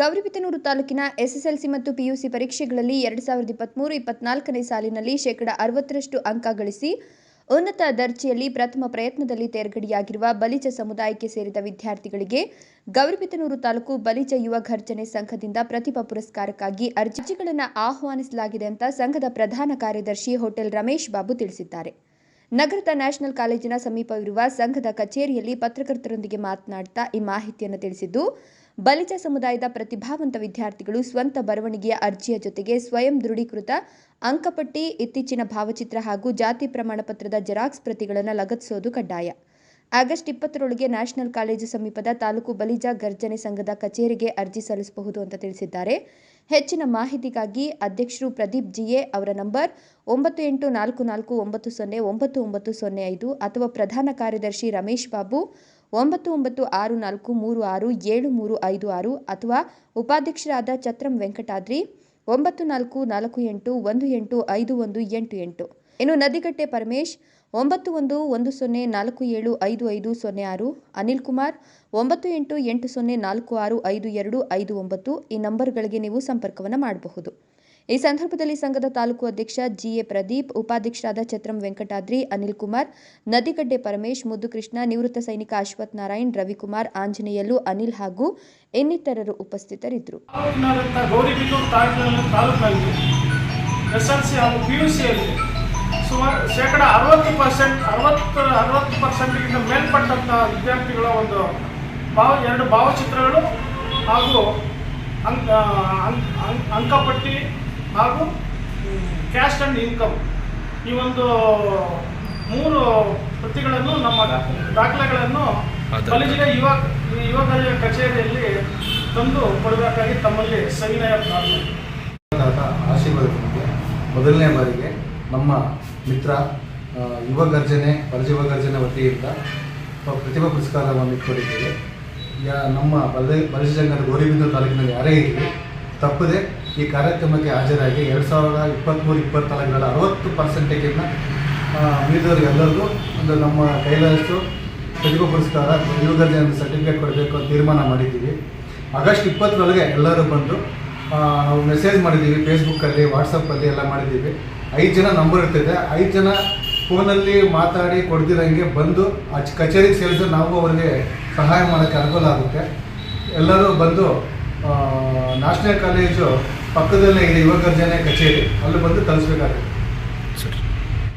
ಗೌರಿಬಿದನೂರು ತಾಲೂಕಿನ ಎಸ್ಎಸ್ಎಲ್ಸಿ ಮತ್ತು ಪಿಯುಸಿ ಪರೀಕ್ಷೆಗಳಲ್ಲಿ ಎರಡು ಸಾವಿರದ ಇಪ್ಪತ್ತ್ಮೂರು ಇಪ್ಪತ್ನಾಲ್ಕನೇ ಸಾಲಿನಲ್ಲಿ ಶೇಕಡ ಅರವತ್ತರಷ್ಟು ಅಂಕ ಗಳಿಸಿ ಉನ್ನತ ದರ್ಜೆಯಲ್ಲಿ ಪ್ರಥಮ ಪ್ರಯತ್ನದಲ್ಲಿ ತೇರ್ಗಡೆಯಾಗಿರುವ ಬಲಿಜ ಸಮುದಾಯಕ್ಕೆ ಸೇರಿದ ವಿದ್ಯಾರ್ಥಿಗಳಿಗೆ ಗೌರಿಬಿದನೂರು ತಾಲೂಕು ಬಲಿಜ ಯುವ ಘರ್ಜನೆ ಸಂಘದಿಂದ ಪ್ರತಿಭಾ ಪುರಸ್ಕಾರಕ್ಕಾಗಿ ಅರ್ಜಿಗಳನ್ನು ಆಹ್ವಾನಿಸಲಾಗಿದೆ ಅಂತ ಸಂಘದ ಪ್ರಧಾನ ಕಾರ್ಯದರ್ಶಿ ಹೋಟೆಲ್ ರಮೇಶ್ ಬಾಬು ತಿಳಿಸಿದ್ದಾರೆ. ನಗರದ ನ್ಯಾಷನಲ್ ಕಾಲೇಜಿನ ಸಮೀಪವಿರುವ ಸಂಘದ ಕಚೇರಿಯಲ್ಲಿ ಪತ್ರಕರ್ತರೊಂದಿಗೆ ಮಾತನಾಡುತ್ತಾ ಈ ಮಾಹಿತಿಯನ್ನು ತಿಳಿಸಿದ್ದು ಬಲಿಜ ಸಮುದಾಯದ ಪ್ರತಿಭಾವಂತ ವಿದ್ಯಾರ್ಥಿಗಳು ಸ್ವಂತ ಬರವಣಿಗೆಯ ಅರ್ಜಿಯ ಜೊತೆಗೆ ಸ್ವಯಂ ದೃಢೀಕೃತ ಅಂಕಪಟ್ಟಿ, ಇತ್ತೀಚಿನ ಭಾವಚಿತ್ರ ಹಾಗೂ ಜಾತಿ ಪ್ರಮಾಣ ಪತ್ರದ ಜೆರಾಕ್ಸ್ ಪ್ರತಿಗಳನ್ನು ಲಗತ್ತಿಸೋದು ಕಡ್ಡಾಯ. ಆಗಸ್ಟ್ ಇಪ್ಪತ್ತರೊಳಗೆ ನ್ಯಾಷನಲ್ ಕಾಲೇಜು ಸಮೀಪದ ತಾಲೂಕು ಬಲಿಜ ಗರ್ಜನೆ ಸಂಘದ ಕಚೇರಿಗೆ ಅರ್ಜಿ ಸಲ್ಲಿಸಬಹುದು ಅಂತ ತಿಳಿಸಿದ್ದಾರೆ. ಹೆಚ್ಚಿನ ಮಾಹಿತಿಗಾಗಿ ಅಧ್ಯಕ್ಷರು ಪ್ರದೀಪ್ ಜಿಎ ಅವರ ನಂಬರ್ ಒಂಬತ್ತು ಎಂಟು ನಾಲ್ಕು ನಾಲ್ಕು ಒಂಬತ್ತು ಸೊನ್ನೆ ಒಂಬತ್ತು ಒಂಬತ್ತು ಸೊನ್ನೆ ಐದು ಅಥವಾ ಪ್ರಧಾನ ಕಾರ್ಯದರ್ಶಿ ರಮೇಶ್ ಬಾಬು ಒಂಬತ್ತು ಒಂಬತ್ತು ಆರು ನಾಲ್ಕು ಮೂರು ಆರು ಏಳು ಮೂರು ಐದು ಆರು ಅಥವಾ ಉಪಾಧ್ಯಕ್ಷರಾದ ಛತ್ರಂ ವೆಂಕಟಾದ್ರಿ ಒಂಬತ್ತು ನಾಲ್ಕು ನಾಲ್ಕು ಎಂಟು ಒಂದು ಎಂಟು ಐದು ಒಂದು ಎಂಟು ಎಂಟು. ಇನ್ನು ನದಿಗಟ್ಟೆ ಪರಮೇಶ್, ಒಂಬತ್ತು ಒಂದು ಒಂದು ಸೊನ್ನೆ ನಾಲ್ಕು ಏಳು ಐದು ಐದು ಸೊನ್ನೆ ಆರು, ಅನಿಲ್ ಕುಮಾರ್, ಒಂಬತ್ತು ಎಂಟು ಎಂಟು ಸೊನ್ನೆ ನಾಲ್ಕು ಆರು ಐದು ಎರಡು ಐದು ಒಂಬತ್ತು ಈ ನಂಬರ್ಗಳಿಗೆ ನೀವು ಸಂಪರ್ಕವನ್ನು ಮಾಡಬಹುದು. ಈ ಸಂದರ್ಭದಲ್ಲಿ ಸಂಘದ ತಾಲೂಕು ಅಧ್ಯಕ್ಷ ಜಿಎ ಪ್ರದೀಪ್, ಉಪಾಧ್ಯಕ್ಷರಾದ ಛತ್ರಂ ವೆಂಕಟಾದ್ರಿ, ಅನಿಲ್ ಕುಮಾರ್ ನದಿಗಡ್ಡೆ ಪರಮೇಶ್, ಮುದ್ದುಕೃಷ್ಣ, ನಿವೃತ್ತ ಸೈನಿಕ ಅಶ್ವಥ್ ನಾರಾಯಣ್, ರವಿಕುಮಾರ್, ಆಂಜನೇಯಲು, ಅನಿಲ್ ಹಾಗೂ ಇನ್ನಿತರರು ಉಪಸ್ಥಿತರಿದ್ದರು. ತಾಲೂಕಿನಾದಂಥ ಗೌರಿಬಿದೂರು ತಾಲೂಕಿನಲ್ಲಿ ತಾಲೂಕಿನಲ್ಲಿ ಎಸ್ ಎಲ್ ಸಿ ಹಾಗೂ ಸುಮಾರು ಶೇಕಡ ಅರವತ್ತು ಪರ್ಸೆಂಟ್ ಅರವತ್ತು ಅರವತ್ತು ಪರ್ಸೆಂಟ್ಗಿಂತ ಮೇಲ್ಪಟ್ಟಂಥ ವಿದ್ಯಾರ್ಥಿಗಳ ಒಂದು ಭಾವ ಎರಡು ಭಾವಚಿತ್ರಗಳು ಹಾಗೂ ಅಂಕ ಅಂಕ ಅಂಕ್- ಅಂಕಪಟ್ಟಿ ಹಾಗೂ ಕ್ಯಾಶ್ ಆ್ಯಂಡ್ ಇನ್ಕಮ್ ಈ ಒಂದು ಮೂರು ಪ್ರತಿಗಳನ್ನು ನಮ್ಮ ದಾಖಲೆಗಳನ್ನು ಕಾಲೇಜಿನ ಯುವ ಯುವ ಕಚೇರಿಯಲ್ಲಿ ತಂದು ಕೊಡಬೇಕಾಗಿ ತಮ್ಮಲ್ಲಿ ಸವಿನಯ ಆಶೀರ್ವಾದ ಮೊದಲನೇ ಬಾರಿಗೆ ನಮ್ಮ ಮಿತ್ರ ಯುವ ಗರ್ಜನೆ ಪರಜೀವ ಗರ್ಜನೆ ವತಿಯಿಂದ ಪ್ರತಿಭಾ ಪುರಸ್ಕಾರವನ್ನು ಇಟ್ಕೊಂಡಿದ್ದೇವೆ ಯಾ, ನಮ್ಮ ಬಲ ಬಲಜ ಜಂಗದ ಗೋರಿಬಿಂದು ತಾಲೂಕಿನಲ್ಲಿ ಯಾರೇ ಇರಲಿ, ತಪ್ಪದೆ ಈ ಕಾರ್ಯಕ್ರಮಕ್ಕೆ ಹಾಜರಾಗಿ ಎರಡು ಸಾವಿರದ ಇಪ್ಪತ್ತ್ಮೂರು ಇಪ್ಪತ್ನಾಲ್ಕರ ಅರವತ್ತು ಪರ್ಸೆಂಟೇಜನ್ನು ಮೀರಿದವರು ಎಲ್ಲರಿಗೂ ಒಂದು ನಮ್ಮ ಕೈಲಾದಷ್ಟು ಪ್ರತಿಭಾ ಪುರಸ್ಕಾರ, ಯುವ ಗರ್ಜನೆ ಸರ್ಟಿಫಿಕೇಟ್ ಕೊಡಬೇಕು ಅಂತ ತೀರ್ಮಾನ ಮಾಡಿದ್ದೀವಿ. ಆಗಸ್ಟ್ ಇಪ್ಪತ್ತರೊಳಗೆ ಎಲ್ಲರೂ ಬಂದು ನಾವು ಮೆಸೇಜ್ ಮಾಡಿದ್ದೀವಿ ಫೇಸ್ಬುಕ್ಕಲ್ಲಿ ವಾಟ್ಸಪ್ಪಲ್ಲಿ ಎಲ್ಲ ಮಾಡಿದ್ದೀವಿ. ಐದು ಜನ ನಂಬರ್ ಇರ್ತಿದೆ. ಐದು ಜನ ಫೋನಲ್ಲಿ ಮಾತಾಡಿ ಕೊಡ್ದಿರಂಗೆ ಬಂದು ಆ ಕಚೇರಿಗೆ ಸೇರಿದ್ರೆ ನಾವು ಅವರಿಗೆ ಸಹಾಯ ಮಾಡೋಕ್ಕೆ ಅನುಕೂಲ ಆಗುತ್ತೆ. ಎಲ್ಲರೂ ಬಂದು ನ್ಯಾಷನಲ್ ಕಾಲೇಜು ಪಕ್ಕದಲ್ಲೇ ಇದೆ ಯುವಕರ್ಜನೆ ಕಚೇರಿ. ಅಲ್ಲಿ ಬಂದು ತಲುಪಿಸ್ಬೇಕಾಗುತ್ತೆ